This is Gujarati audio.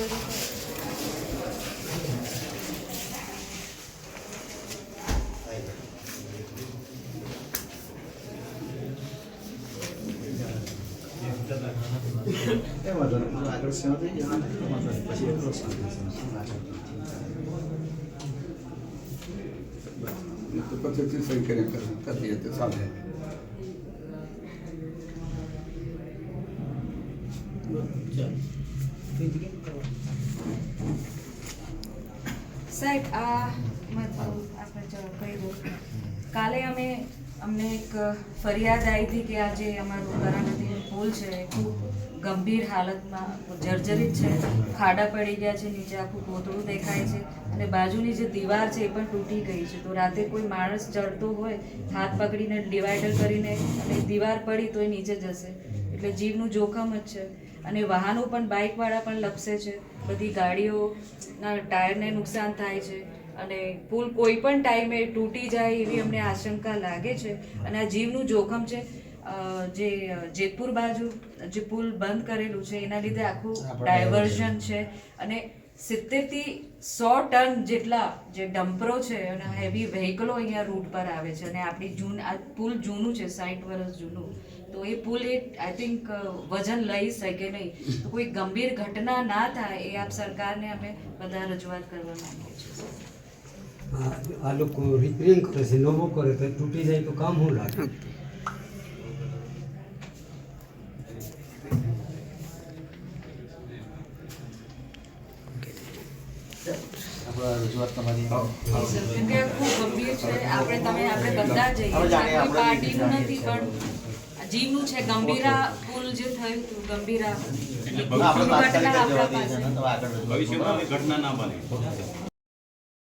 એ વાંધો નહીં મારો આગળ સેવા થઈ જાય ને તો વાંધો નહીં પછી એકલો શાંતિ તો સાહેબ, આ મતલબ આપણે કાલે અમે અમને એક ફરિયાદ આવી હતી કે આજે અમારું કરાનદીનું પુલ છે એ ખૂબ ગંભીર હાલતમાં જર્જરિત છે. ખાડા પડી ગયા છે, નીચે આખું કોતળું દેખાય છે અને બાજુની જે દીવાર છે એ પણ તૂટી ગઈ છે. તો રાતે કોઈ માણસ ચડતો હોય, હાથ પકડીને ડિવાઈડર કરીને દીવાર પડી તો એ નીચે જશે. એટલે જીવનું જોખમ જ છે. અને વાહનો પણ બાઇકવાળા પણ લપસે છે. બધી ગાડીઓના ટાયરને નુકસાન થાય છે. અને પુલ કોઈ પણ ટાઈમે તૂટી જાય એવી અમને આશંકા લાગે છે. અને આ જીવનું જોખમ છે. જે જેતપુર બાજુ જે પુલ બંધ કરેલું છે એના લીધે આખું ડાયવર્ઝન છે. અને સિત્તેરથી સો ટન જેટલા જે ડમ્પરો છે અને હેવી વ્હીકલો અહીંયા રૂટ પર આવે છે. અને આપણી જૂન આ પુલ જૂનું છે સાઠ વર્ષ જૂનું. તો એ પુલ એ આઈ થિંક વજન લઈ શકે નહીં. તો કોઈ ગંભીર ઘટના ના થાય એ આપ સરકારને અમે બધા રજૂઆત કરવા માંગીએ છીએ. આ લોકો રિપેરિંગ કરે છે નવો કરે તો તૂટી જાય તો કામ હું લાગે? રજૂઆત તમારી. ખૂબ ગંભીર છે. આપણે તમે આપણે બધા જઈએ પાર્ટીનું નથી પણ જીવનું છે ગંભીરા પુલ જે થયું હતું ગંભીરા. ભવિષ્યમાં ઘટના ના બને